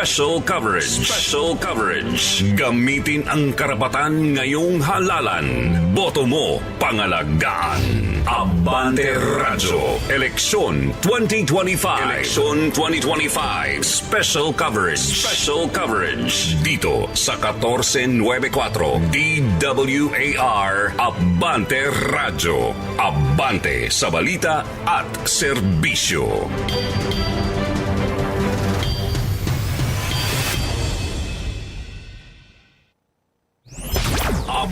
Special coverage. Special coverage. Gamitin ang karapatan ngayong halalan. Boto mo, pangalagaan. Abante Radyo. Eleksyon 2025. Eleksyon 2025. Special coverage. Special coverage. Dito sa 1494 DWAR Abante Radyo. Abante sa balita at serbisyo.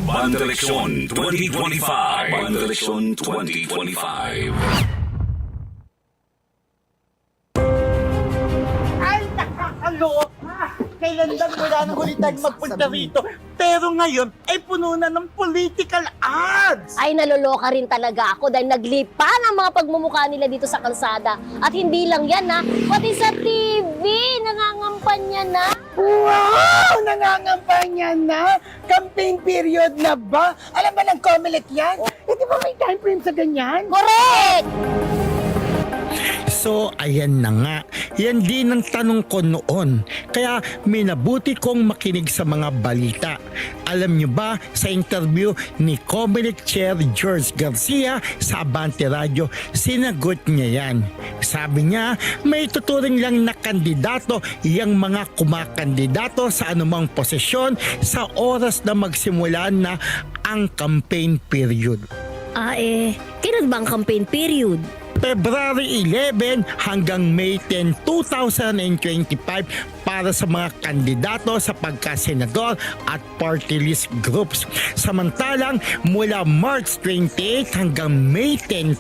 Abante Eleksyon 2025. Abante Eleksyon 2025. Ay, nakakaloka! Kailan lang wala nang huli tayong magpunta rito. Pero ngayon, ay puno na ng political ads! Ay, naloloka rin talaga ako dahil naglipa ng mga pagmumukha nila dito sa kalsada. At hindi lang yan ha, pati sa TV, nangangampanya na. Wow! Nangangampanya na! Campaign period na ba? Alam ba ng Comelec yan? Eh, di ba may time frame sa ganyan? Correct! So, ayan na nga. Yan din ang tanong ko noon. Kaya minabuti kong makinig sa mga balita. Alam nyo ba sa interview ni Comelec Chair George Garcia sa Abante Radio, sinagot niya yan. Sabi niya, may tuturing lang na kandidato yung mga kumakandidato sa anumang posisyon sa oras na magsimula na ang campaign period. Ah eh, kailan ba ang campaign period? February 11 hanggang May 10, 2025 para sa mga kandidato sa pagkasenador at party list groups. Samantalang mula March 28 hanggang May 10,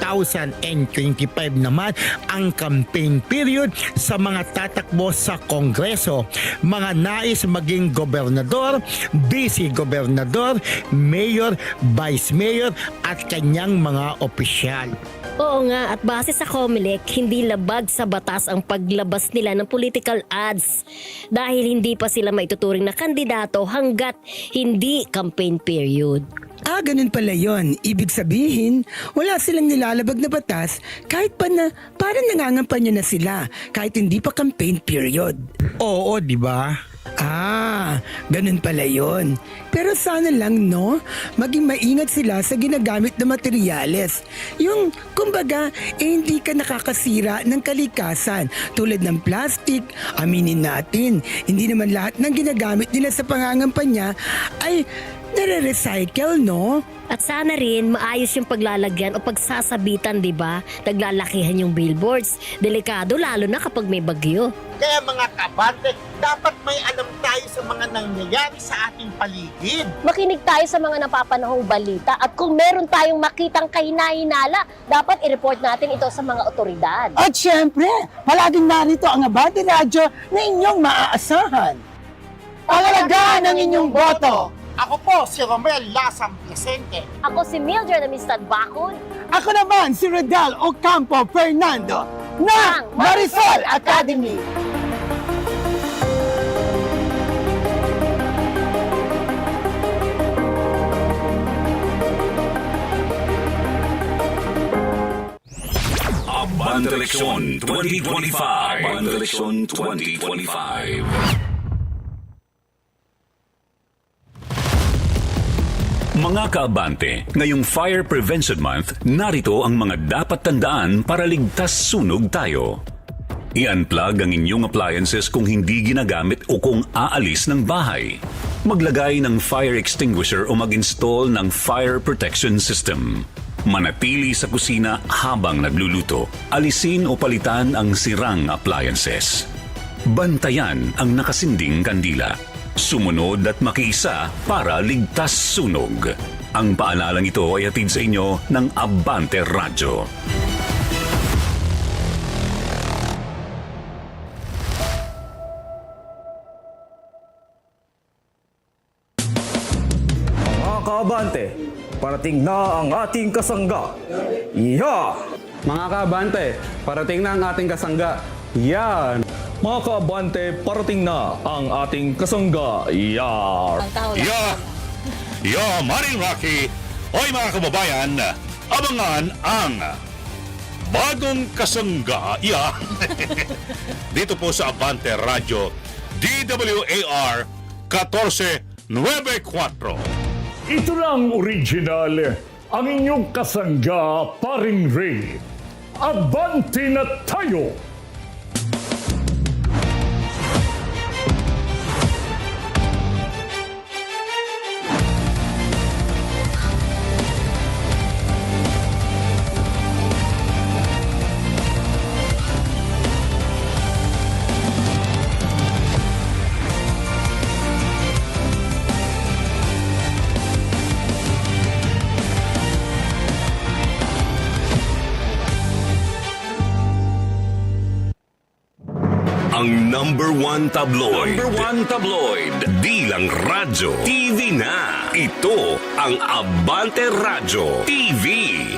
2025 naman ang campaign period sa mga tatakbo sa Kongreso. Mga nais maging gobernador, vice gobernador, mayor, vice mayor at kanyang mga opisyal. Oo nga, at base sa COMELEC, hindi labag sa batas ang paglabas nila ng political ads dahil hindi pa sila maituturing na kandidato hanggat hindi campaign period. Ah, ganun pala yon. Ibig sabihin, wala silang nilalabag na batas kahit pa na parang nangangampanya na sila kahit hindi pa campaign period. Oo, di ba? Ah, ganun pala yon. Pero sana lang no, maging maingat sila sa ginagamit na materyales. Yung, kumbaga, eh, hindi ka nakakasira ng kalikasan tulad ng plastic. Aminin natin, hindi naman lahat ng ginagamit nila sa pangangampanya ay nare-recycle, no? At sana rin maayos yung paglalagyan o pagsasabitan, di ba? Naglalakihan yung billboards. Delikado lalo na kapag may bagyo. Kaya mga kabante, dapat may alam tayo sa mga nangyayari sa ating paligid. Makinig tayo sa mga napapanahong balita at kung meron tayong makitang kahinahinala, dapat i-report natin ito sa mga otoridad. At syempre, palaging narito ang Abante Radyo na inyong maaasahan. Pangalagaan ang inyong boto! Ako po si Romel Lasang Placente. Ako si Mildred Amistad Bakun. Ako naman si Redal Ocampo Fernando ng Marisol Academy. Abante Eleksyon 2025. Abante Eleksyon 2025. Mga kaabante, ngayong Fire Prevention Month, narito ang mga dapat tandaan para ligtas sunog tayo. I-unplug ang inyong appliances kung hindi ginagamit o kung aalis ng bahay. Maglagay ng fire extinguisher o mag-install ng fire protection system. Manatili sa kusina habang nagluluto. Alisin o palitan ang sirang appliances. Bantayan ang nakasinding kandila. Sumunod at makiisa para ligtas sunog. Ang paalalang ito ay hatid sa inyo ng Abante Radyo. Mga kaabante, parating na ang ating kasangga. Iya! Mga kaabante, parating na ang ating kasangga. Yan! Mga kaabante, parating na ang ating kasangga. Yar! Ya, ya, Maring Rocky. Hoy mga kababayan, abangan ang bagong kasangga, yeah. Dito po sa Abante Radio, DWAR 1494. Ito lang original, ang inyong kasangga, paring Ray. Abante na tayo! Number one tabloid. Number one tabloid. Di lang radyo. TV na. Ito ang Abante Radyo TV.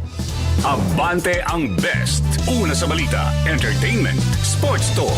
Abante ang best. Una sa balita, entertainment, sports talk.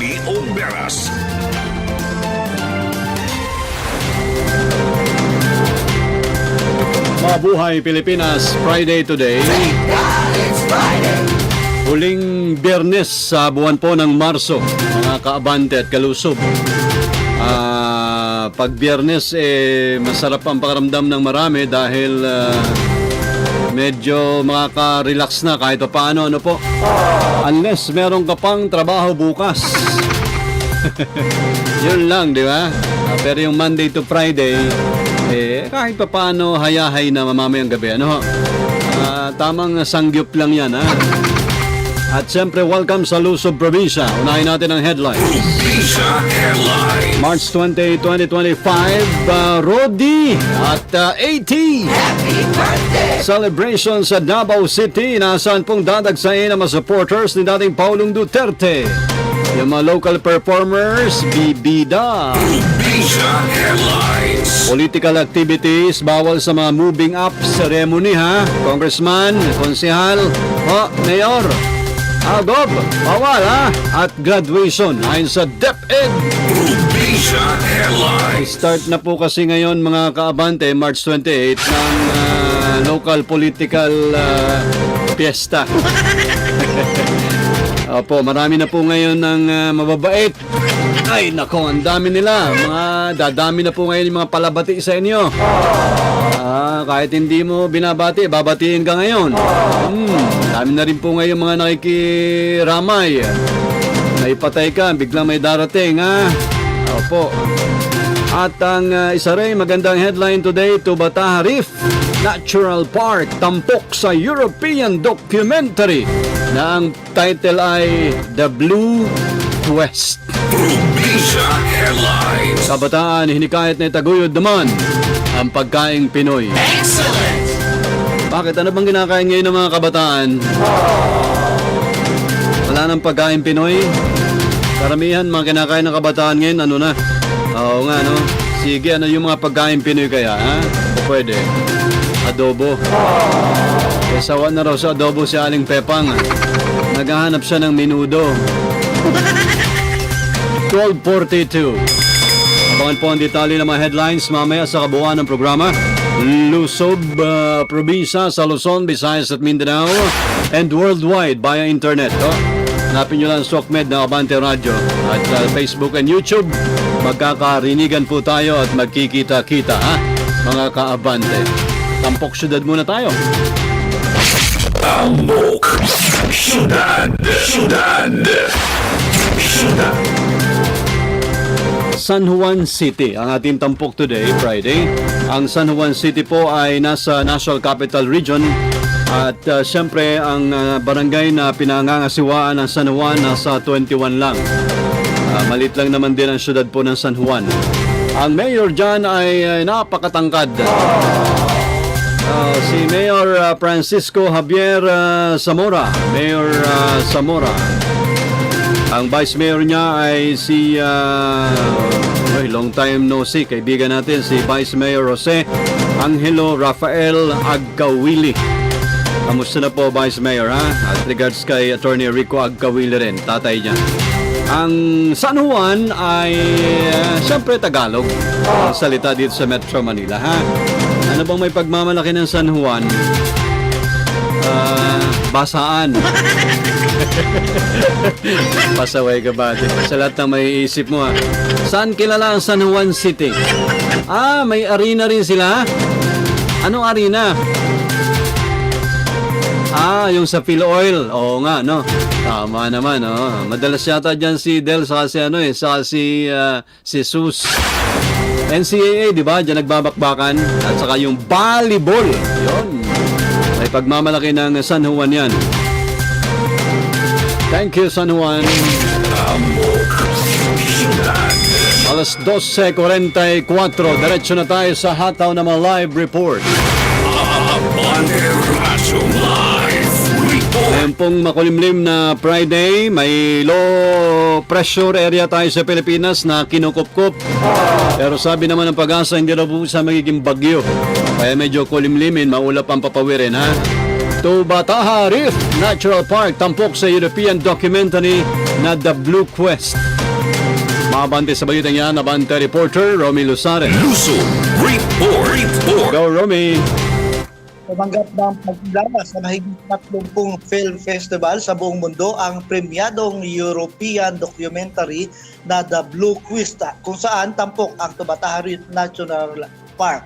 Barry Oberas. Mabuhay Pilipinas, Friday today. Huling biyernes sa buwan po ng Marso, mga kaabante at kalusob. Ah, pag biyernes, eh, masarap ang pakaramdam ng marami dahil ah, medyo makaka-relax na kahit pa paano, ano po. Unless meron ka pang trabaho bukas. Yun lang, di ba? Ah, pero yung Monday to Friday, eh, kahit pa paano hayahay na mamamayang gabi. Ano? Ah, tamang sangyup lang yan, ha? At siyempre, welcome sa Luzon Probinsya. Unahin natin ang headlines. Headline. March 20, 2025, uh, Rodi at uh, AT. Celebration sa Davao City. Nasaan pong dadagsain ang mga supporters ni dating Paulong Duterte. Yung mga local performers, bibida. Headlines. Political activities, bawal sa mga moving up ceremony ha. Congressman, konsehal, o, mayor. Agob, bawal ha. At graduation ayon sa DepEd. Probinsya Headlines. Start na po kasi ngayon mga kaabante, March 28, ng ah, local political ah, fiesta. Opo, marami na po ngayon ng ah, mababait. Ay, nako, ang dami nila. Mga dadami na po ngayon yung mga palabati sa inyo. Ah, kahit hindi mo binabati, babatiin ka ngayon. Hmm, dami na rin po ngayon mga nakikiramay. Naipatay ka, biglang may darating, ha? Opo. At ang uh, isa rin magandang headline today, Tubataha Reef Natural Park tampok sa European documentary na ang title ay The Blue Quest. Headlines. Kabataan, hinikayat na itaguyod naman ang pagkaing Pinoy. Excellent. Bakit? Ano bang kinakain ngayon ng mga kabataan? Wala nang pagkain Pinoy? Karamihan mga kinakain ng kabataan ngayon, ano na? Oo nga, no? Sige, ano yung mga pagkain Pinoy kaya, ha? O pwede. Adobo. Sawa na raw sa adobo si Aling Pepang. Naghahanap siya ng minudo. 12.42 Abangan po ang detalye ng mga headlines mamaya sa kabuuan ng programa. Lusob, uh, probinsya sa Luzon, Visayas at Mindanao and worldwide via internet. Oh. Hanapin nyo lang SOCMED na Abante Radio at uh, Facebook and YouTube. Magkakarinigan po tayo at magkikita-kita ha, mga kaabante. Tampok syudad muna tayo. Tambok. Syudad. Syudad. Syudad. San Juan City ang ating tampok today, Friday. Ang San Juan City po ay nasa National Capital Region at uh, siyempre ang uh, barangay na pinangangasiwaan ng San Juan nasa 21 lang. Uh, malit lang naman din ang syudad po ng San Juan. Ang mayor dyan ay, ay napakatangkad. Uh, si Mayor uh, Francisco Javier uh, Zamora. Mayor uh, Zamora. Ang vice mayor niya ay si uh, ay, long time no see. Kaibigan natin si Vice Mayor Jose Angelo Rafael Agkawili. Kamusta na po Vice Mayor ha? At regards kay Attorney Rico Agkawili rin, tatay niya. Ang San Juan ay uh, siyempre Tagalog. Ang salita dito sa Metro Manila ha. Ano bang may pagmamalaki ng San Juan? Ah, basaan. Pasaway ka ba? Sa lahat ng may isip mo ha. Saan kilala ang San Juan City? Ah, may arena rin sila? Anong arena? Ah, yung sa Phil Oil. Oo nga, no? Tama naman, oh. Madalas yata dyan si Del sa si ano eh, sa si ah, si Sus. NCAA, di ba? Diyan nagbabakbakan. At saka yung volleyball. Yun. May pagmamalaki ng San Juan yan. Thank you, San Juan. Alas 12.44, diretso na tayo sa hataw ng mga live report. Live Ngayon pong makulimlim na Friday, may low pressure area tayo sa Pilipinas na kinukupkup. Pero sabi naman ng pag-asa, hindi raw po sa magiging bagyo. Kaya medyo kulimlimin, maulap ang papawirin ha. To Bataha Reef Natural Park, tampok sa European documentary na The Blue Quest. Mabante sa balitang yan, Abante reporter Romy Lusares. Luso Report. Report. Go Romy! Tumanggap ng pagkilala sa mahigit 30 film festival sa buong mundo ang premyadong European documentary na The Blue Quest kung saan tampok ang Tubataha Reef National Park.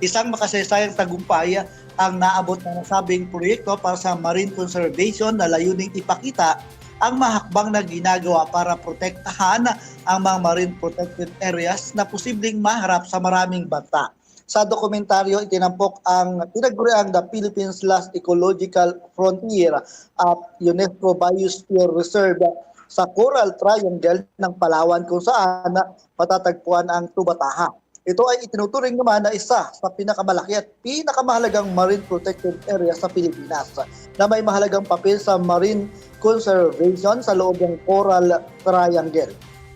Isang makasaysayang tagumpay ang naabot ng nasabing proyekto para sa marine conservation na layuning ipakita ang mahakbang na ginagawa para protektahan ang mga marine protected areas na posibleng maharap sa maraming banta. Sa dokumentaryo, itinampok ang tinaguriang The Philippines Last Ecological Frontier at UNESCO Biosphere Reserve sa Coral Triangle ng Palawan kung saan matatagpuan ang Tubataha. Ito ay itinuturing naman na isa sa pinakamalaki at pinakamahalagang marine protected area sa Pilipinas na may mahalagang papel sa marine conservation sa loob ng Coral Triangle.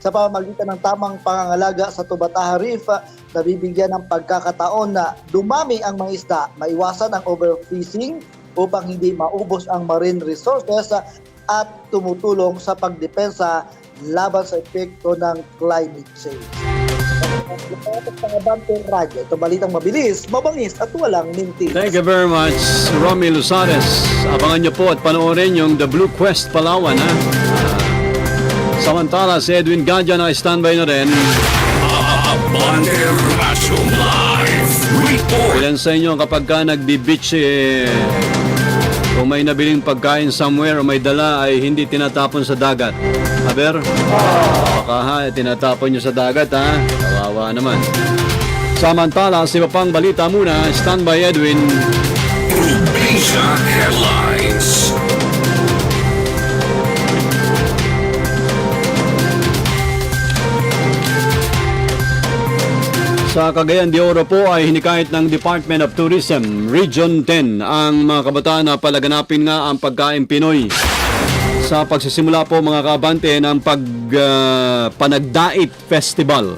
Sa pamamagitan ng tamang pangangalaga sa Tubataha Reef, nabibigyan ng pagkakataon na dumami ang mga isda, maiwasan ang overfishing upang hindi maubos ang marine resources at tumutulong sa pagdepensa laban sa epekto ng climate change. Ito balitang mabilis, mabangis at walang mintis. Thank you very much, Romy Lusares. Abangan niyo po at panoorin yung The Blue Quest Palawan, ha? Samantala, si Edwin Gadja na standby na rin. Ilan sa inyo kapag ka nagbi-beach, eh, kung may nabiling pagkain somewhere o may dala ay hindi tinatapon sa dagat. Aber, baka ha, tinatapon nyo sa dagat ha. Kawawa naman. Samantala, sa iba pang balita muna, standby Edwin. Probinsya Headlines. Sa Cagayan de Oro po ay hinikayat ng Department of Tourism Region 10 ang mga kabataan na palaganapin nga ang pagkain Pinoy. Sa pagsisimula po mga kabante ng pag ah, Panagdait Festival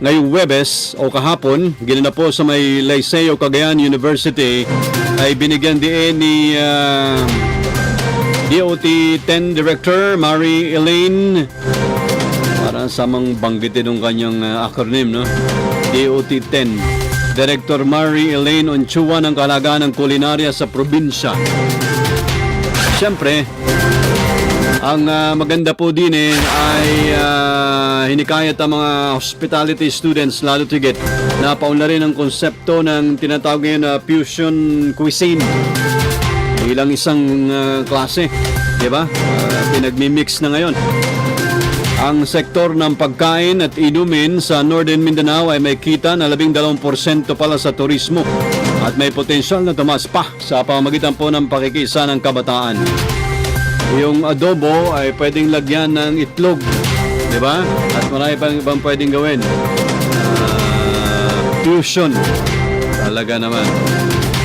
ngayong Webes o kahapon, ginanap po sa may Liceo Cagayan University ay binigyan din ni ah, DOT 10 Director Mary Elaine Parang samang banggitin ng kanyang uh, acronym, no? DOT 10. Director Mary Elaine Onchua ng Kalagaan ng Kulinarya sa probinsya. Siyempre, ang ah, maganda po din eh, ay ah, hinikayat ang mga hospitality students lalo tigit na paunlarin ang konsepto ng tinatawag ngayon na fusion cuisine bilang isang ah, klase, di ba? Ah, pinagmi-mix na ngayon. Ang sektor ng pagkain at inumin sa Northern Mindanao ay may kita na 12% pala sa turismo at may potensyal na tumaas pa sa pamamagitan po ng pakikisa ng kabataan. Yung adobo ay pwedeng lagyan ng itlog, di ba? At marami pang ibang pwedeng gawin. Ah, fusion. Talaga naman.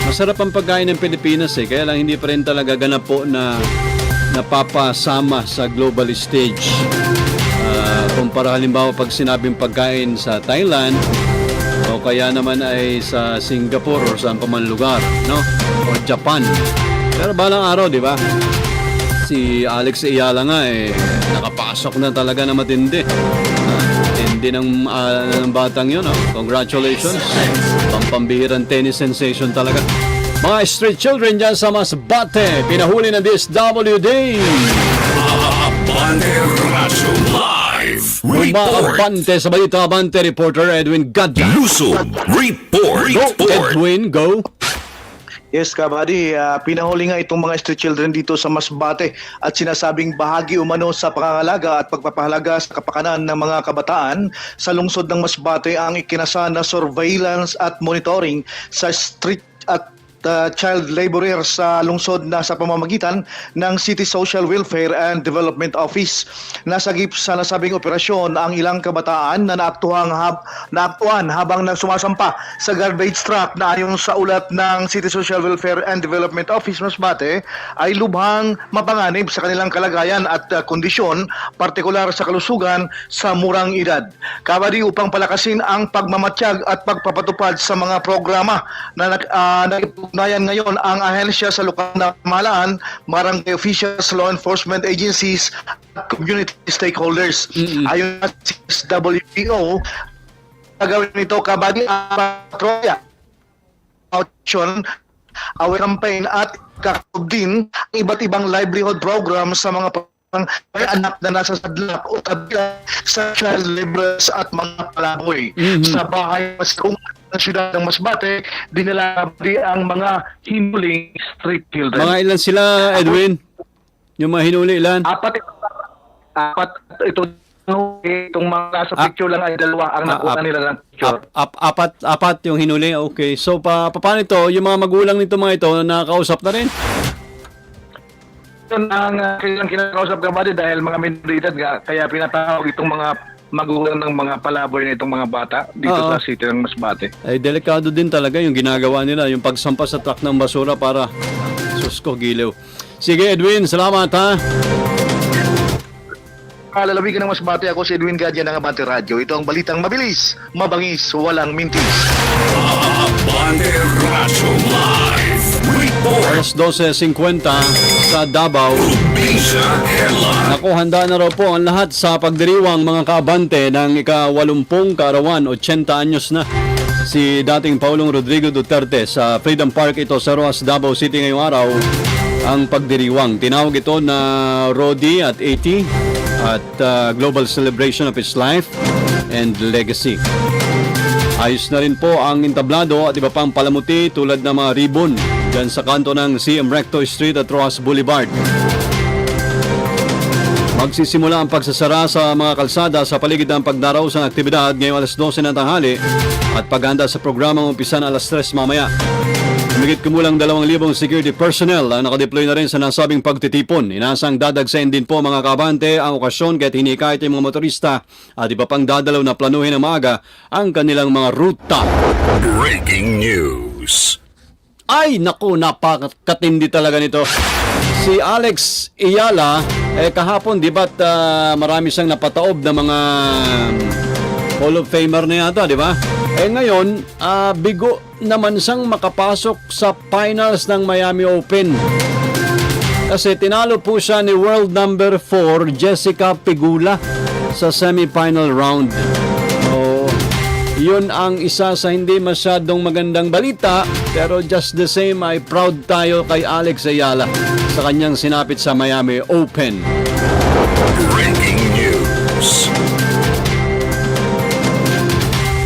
Masarap ang pagkain ng Pilipinas eh, kaya lang hindi pa rin talaga ganap po na napapasama sa global stage. Kumpara halimbawa pag sinabing pagkain sa Thailand o kaya naman ay sa Singapore o saan pa man lugar, no? O Japan. Pero balang araw, di ba? Si Alex Ayala nga eh, nakapasok na talaga na matindi. Matindi ng, ah, ng batang yun, oh. Congratulations. Pampambihirang tennis sensation talaga. Mga street children dyan sa Masbate, pinahuli ng DSWD. Report. Sa balita, Abante reporter Edwin Gadja. Lusob. Report. Go, Report. Edwin, go. Yes, kabady, Ah, pinahuli nga itong mga street children dito sa Masbate at sinasabing bahagi umano sa pangangalaga at pagpapahalaga sa kapakanan ng mga kabataan sa lungsod ng Masbate ang ikinasa na surveillance at monitoring sa street at ah, child laborer sa lungsod na sa pamamagitan ng City Social Welfare and Development Office. Nasagip sa nasabing operasyon ang ilang kabataan na naaktuhang hab, naaktuhan habang nagsumasampa sa garbage truck na ayon sa ulat ng City Social Welfare and Development Office Masbate ay lubhang mapanganib sa kanilang kalagayan at uh, kondisyon, partikular sa kalusugan sa murang edad. Kabadi upang palakasin ang pagmamatsyag at pagpapatupad sa mga programa na uh, nagpugnayan ngayon ang ahensya sa lokal na pamahalaan, barangay officials, law enforcement agencies, at community stakeholders. Ayon sa WPO, gagawin nito kabady ang patrolya action, our campaign at kakabog din ang iba't ibang livelihood program sa mga pang may anak na nasa sadlak o kabila sa child laborers at mga palaboy. Sa bahay mas ng siyudad ng Masbate, dinala di ang mga himuling street children. Mga ilan sila, Edwin? Yung mga hinuli ilan? Apat ito, apat ito itong mga nasa Ah. picture lang ay dalawa ang Ah, nakuha nila ng picture. Ap- ap- apat, apat yung hinuli. Okay. So, pa, pa paano ito? Yung mga magulang nito mga ito, nakakausap na rin? Yun ang uh, kailang kinakausap ka ba dahil mga minoridad nga, kaya pinatawag itong mga magulang ng mga palaboy na itong mga bata dito Oo. sa city ng Masbate. Ay, delikado din talaga yung ginagawa nila, yung pagsampa sa truck ng basura para, sus ko, giliw. Sige, Edwin, salamat ha. Kalalawigan ng Masbate, ako si Edwin Gadya ng Abante Radio. Ito ang balitang mabilis, mabangis, walang mintis. Abante Razo Live. Alas 12.50 sa Davao. Naku, handa na raw po ang lahat sa pagdiriwang mga kaabante ng ika-80 kaarawan, 80 anyos na. Si dating Paulong Rodrigo Duterte sa Freedom Park ito sa Roas, Davao City ngayong araw ang pagdiriwang. Tinawag ito na Rodi at 80 at uh, Global Celebration of His Life and Legacy. Ayos na rin po ang entablado at iba pang palamuti tulad ng mga ribbon dyan sa kanto ng CM Recto Street at Roas Boulevard. Magsisimula ang pagsasara sa mga kalsada sa paligid ng pagdaraw sa aktibidad ngayong alas 12 ng tanghali at paghanda sa programang umpisan alas 3 mamaya. Humigit kumulang 2,000 security personnel ang nakadeploy na rin sa nasabing pagtitipon. Inasang dadagsain din po mga kabante ang okasyon kahit hinikayat yung mga motorista at iba pang dadalaw na planuhin ng maaga ang kanilang mga ruta. Breaking news. Ay, naku, napakatindi talaga nito. Si Alex Iyala, eh kahapon, di ba't ah, marami siyang napataob na mga Hall of Famer na yata, di ba? Eh ngayon, ah, bigo naman siyang makapasok sa finals ng Miami Open. Kasi tinalo po siya ni world number 4 Jessica Pegula sa semifinal round. Yun ang isa sa hindi masyadong magandang balita pero just the same ay proud tayo kay Alex Ayala sa kanyang sinapit sa Miami Open. Breaking news.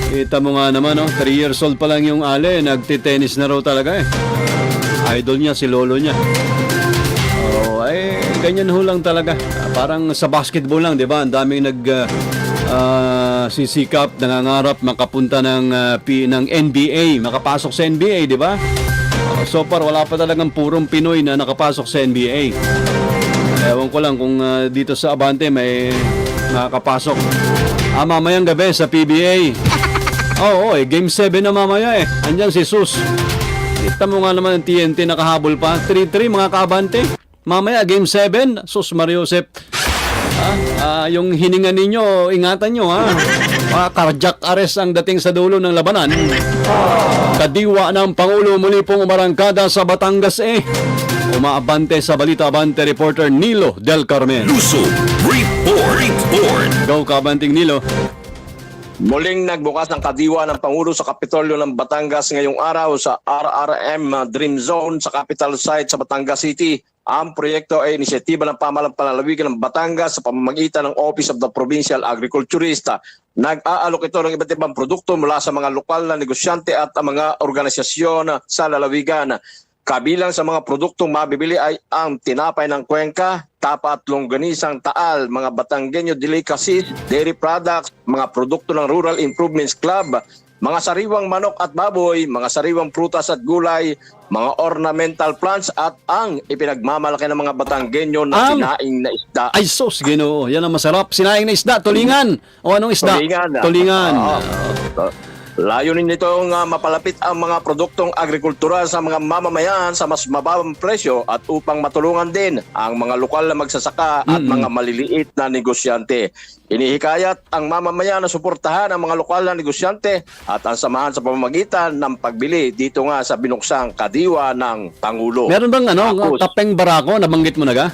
Kita mo nga naman, no? 3 years old pa lang yung Ale, nagtitennis na raw talaga eh. Idol niya, si lolo niya. Oh, eh, ganyan ho lang talaga. Parang sa basketball lang, di ba? Ang daming nag ah, ah, sisikap, nangangarap makapunta ng, ah, P- ng NBA, makapasok sa NBA, di ba? Ah, so far, wala pa talagang purong Pinoy na nakapasok sa NBA. Ewan ko lang kung ah, dito sa Abante may makakapasok. Ah, mamayang gabi sa PBA. Oo, eh, game 7 na mamaya eh. Andyan si Sus. Kita mo nga naman ang TNT nakahabol pa. 3-3 mga kabante. Mamaya game 7, Sus Mariosep. Ah, ah, yung hininga ninyo, ingatan nyo ha. Ah, cardiac arrest ang dating sa dulo ng labanan. Kadiwa ng Pangulo muli pong umarangkada sa Batangas eh. Umaabante sa Balita Abante reporter Nilo Del Carmen. Luso Report. Report. Go kabanting Nilo. Muling nagbukas ang kadiwa ng Pangulo sa Kapitolyo ng Batangas ngayong araw sa RRM Dream Zone sa capital site sa Batangas City. Ang proyekto ay inisyatiba ng pamalang panlalawigan ng Batangas sa pamamagitan ng Office of the Provincial Agriculturist. Nag-aalok ito ng iba't ibang produkto mula sa mga lokal na negosyante at ang mga organisasyon sa lalawigan. Kabilang sa mga produktong mabibili ay ang tinapay ng Cuenca, tapa at longganisang taal, mga Batanggenyo delicacies, dairy products, mga produkto ng Rural Improvements Club, mga sariwang manok at baboy, mga sariwang prutas at gulay, mga ornamental plants at ang ipinagmamalaki ng mga Batanggenyo na Ang- sinaing na isda. Ay sus, ginoo. Yan ang masarap. Sinaing na isda, tulingan. O anong isda? Tulingan. Tulingan. Oo. Layunin nito nga mapalapit ang mga produktong agrikultural sa mga mamamayan sa mas mababang presyo at upang matulungan din ang mga lokal na magsasaka at Mm-mm. mga maliliit na negosyante. Inihikayat ang mamamayan na suportahan ang mga lokal na negosyante at ang samahan sa pamamagitan ng pagbili dito nga sa binuksang kadiwa ng Pangulo. Meron bang ano, Tapos, tapeng barako? Nabanggit mo na ga?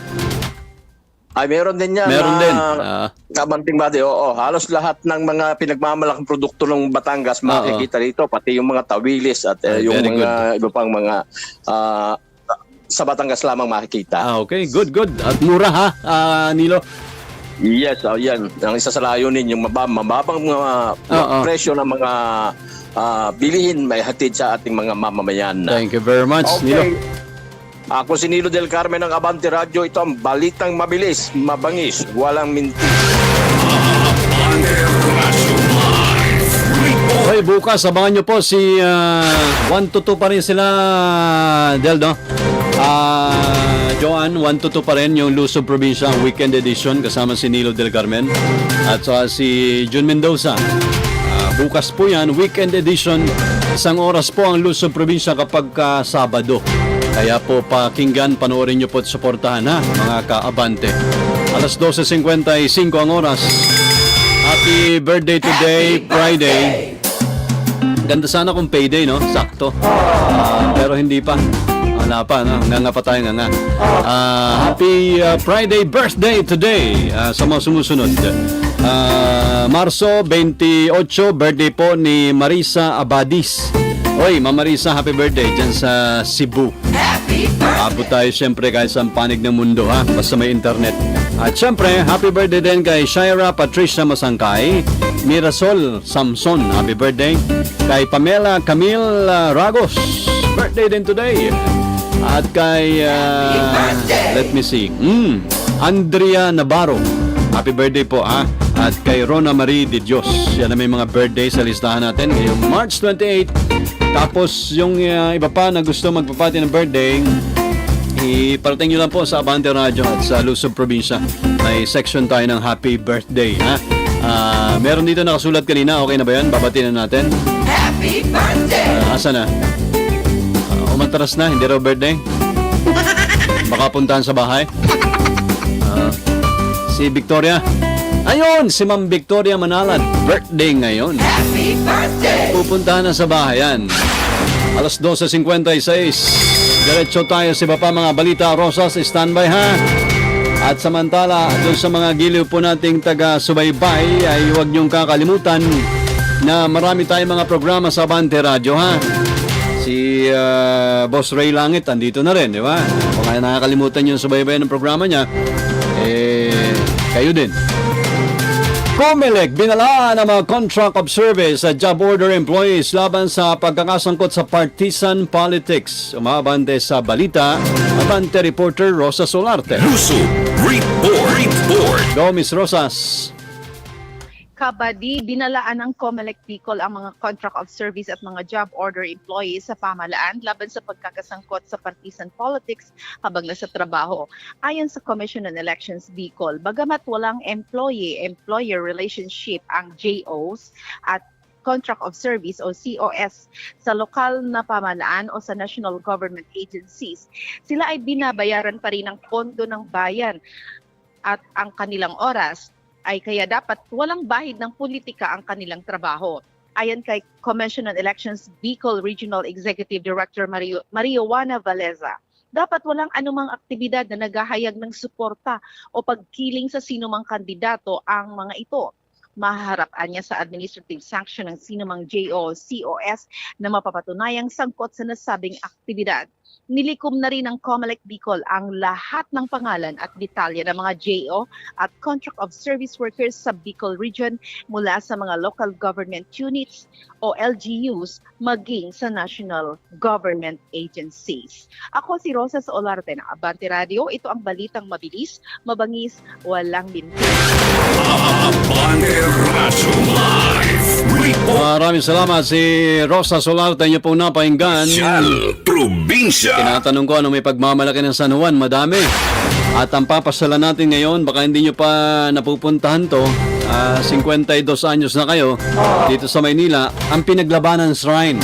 Ay meron din yan. Meron na- din. Ah. Kabanting Bade, oo. Halos lahat ng mga pinagmamalaking produkto ng Batangas makikita dito, pati yung mga tawilis at Ay, yung mga iba pang mga ah, sa Batangas lamang makikita. Ah, okay. Good, good. At mura ha, ah, Nilo. Yes, oh, yan. Ang isa sa layunin, yung mabab- mababang mga, mga Oo. presyo ng mga ah, bilihin may hatid sa ating mga mamamayan. Thank you very much, Nilo. Ako si Nilo Del Carmen ng Abante Radio. Ito ang balitang mabilis, mabangis, walang minti. Okay, bukas abangan nyo po si 1 to 2 pa rin sila, Del, no? Ah, Joanne, 1 to 2 pa rin yung Luzon Provincia weekend edition kasama si Nilo Del Carmen at saka si Jun Mendoza. Ah, bukas po yan, weekend edition. Isang oras po ang Luzon Provincia kapag ka Sabado. Kaya po pakinggan, panoorin nyo po at suportahan ha, mga kaabante. Alas 12.55 ang oras. Happy birthday today, Friday. Ganda sana kung payday, no? Sakto. Ah, pero hindi pa. Wala pa, no? Nga nga pa tayo, nga nga. Ah, happy ah, Friday birthday today ah, sa mga sumusunod. Ah, Marso 28, birthday po ni Marisa Abadis. Oy, Mama Marisa, happy birthday dyan sa Cebu. Abot tayo siyempre kahit sa panig ng mundo ha, basta may internet. At siyempre, happy birthday din kay Shaira Patricia Masangkay, Mirasol Samson, happy birthday. Kay Pamela Camille ah, Ragos, birthday din today. At kay, ah, let me see, mm, Andrea Navarro, happy birthday po ha. At kay Rona Marie de Dios, yan na may mga birthday sa listahan natin ngayong March 28. Tapos yung ah, iba pa na gusto magpapati ng birthday, iparating nyo lang po sa Abante Radio at sa Luzon Probinsya. May section tayo ng happy birthday. Ha? Ah, meron dito nakasulat kanina. Okay na ba yan? Babati na natin. Happy birthday! asa na? Ah, umatras na. Hindi raw birthday? Baka puntahan sa bahay. Ah, si Victoria. Ayun, si Ma'am Victoria Manalat. Birthday ngayon. Happy birthday! Pupuntahan na sa bahayan. Alas 12.56. Diretso tayo sa iba pa mga balita. Rosas, standby ha. At samantala, doon sa mga giliw po nating taga-subaybay ay huwag niyong kakalimutan na marami tayong mga programa sa Abante Radio ha. Si ah, Boss Ray Langit andito na rin, di ba? Kung kaya nakakalimutan yung subaybay ng programa niya, kayo din. Comelec binalaan ang mga contract of service at job order employees laban sa pagkakasangkot sa partisan politics. Umabante sa balita, Abante reporter Rosa Solarte. Luso Report. Report. Go, Miss Rosas. Kabadi, binalaan ng Comelec Bicol ang mga contract of service at mga job order employees sa pamahalaan laban sa pagkakasangkot sa partisan politics habang nasa trabaho. Ayon sa Commission on Elections Bicol, bagamat walang employee-employer relationship ang JOs at contract of service o COS sa lokal na pamahalaan o sa national government agencies, sila ay binabayaran pa rin ng pondo ng bayan at ang kanilang oras ay kaya dapat walang bahid ng politika ang kanilang trabaho. Ayon kay Commission on Elections Bicol Regional Executive Director Mario, Mario Juana Valeza, dapat walang anumang aktibidad na naghahayag ng suporta o pagkiling sa sinumang kandidato ang mga ito. Maharapaan niya sa administrative sanction ng sinumang JO COS na mapapatunayang sangkot sa nasabing aktibidad. Nilikom na rin ng Comelec Bicol ang lahat ng pangalan at detalye ng mga JO at contract of service workers sa Bicol region mula sa mga local government units o LGUs maging sa national government agencies. Ako si Rosas Olarte ng Abante Radio. Ito ang balitang mabilis, mabangis, walang binti. Abante Radio Live. Maraming salamat si Rosa Solarte niyo po napahinggan. Chal Probinsya. Tinatanong ko ano may pagmamalaki ng San Juan, madami. At ang papasala natin ngayon, baka hindi nyo pa napupuntahan to, ah, 52 anyos na kayo, dito sa Maynila, ang Pinaglabanan Shrine.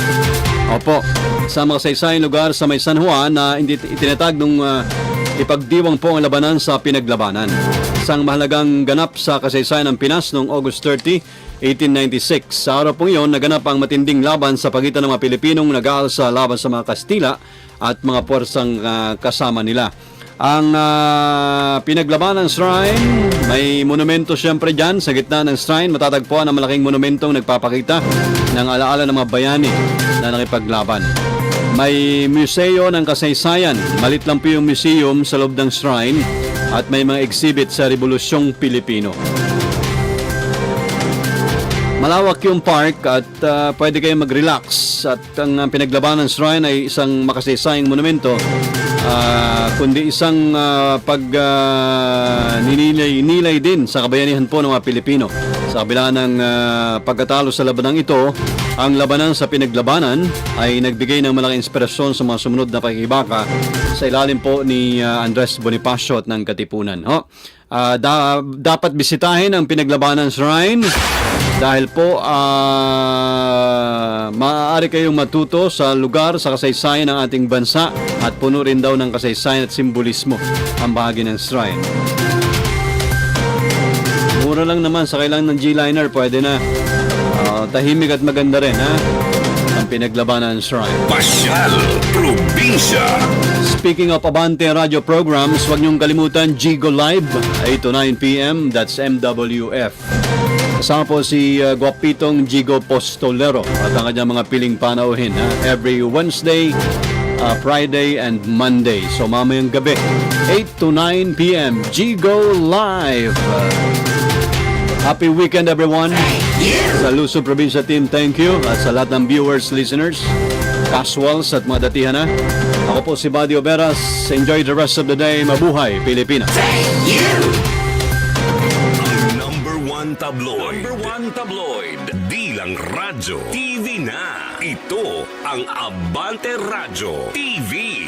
Opo, sa mga saysayang lugar sa may San Juan na hindi itinatag nung ah, ipagdiwang po ang labanan sa pinaglabanan. Isang mahalagang ganap sa kasaysayan ng Pinas noong August 30, 1896. Sa araw pong iyon, naganap ang matinding laban sa pagitan ng mga Pilipinong nag-aalsa laban sa mga Kastila at mga puwersang ah, kasama nila. Ang ah, pinaglabanan shrine, may monumento siyempre dyan sa gitna ng shrine. Matatagpuan ang malaking monumentong nagpapakita ng alaala ng mga bayani na nakipaglaban. May museo ng kasaysayan. Malit lang po yung museum sa loob ng shrine at may mga exhibit sa Revolusyong Pilipino. Malawak yung park at ah, pwede kayong mag-relax at ang ah, pinaglabanan shrine ay isang makasaysayang monumento ah, kundi isang ah, pag ah, ninilay-nilay din sa kabayanihan po ng mga Pilipino. Sa kabila ng ah, pagkatalo sa labanang ito, ang labanan sa pinaglabanan ay nagbigay ng malaking inspirasyon sa mga sumunod na pakikibaka sa ilalim po ni ah, Andres Bonifacio at ng Katipunan. Ho? Ah, da- dapat bisitahin ang pinaglabanan shrine dahil po ah, maaari kayong matuto sa lugar sa kasaysayan ng ating bansa at puno rin daw ng kasaysayan at simbolismo ang bahagi ng shrine. Mura lang naman sa kailangan ng G-Liner, pwede na. Ah, tahimik at maganda rin ha. Ang pinaglabanan shrine. Pasyal Probinsya. Speaking of Abante Radio programs, huwag niyong kalimutan Gigo Live, 8 to 9 p.m. That's MWF. Kasama po si uh, Guapitong Gigo Postolero at ang kanyang mga piling panauhin ha? every Wednesday, uh, Friday, and Monday. So mamayang gabi, 8 to 9 p.m. Gigo Live. Happy weekend everyone. Sa Luzon Provincia team, thank you. At sa lahat ng viewers, listeners, casuals at mga datihan na. Ako po si Badio Veras. Enjoy the rest of the day. Mabuhay, Pilipinas. Ang number one tabloid. Number one tabloid. Di lang radyo. TV na. Ito ang Abante Radyo TV.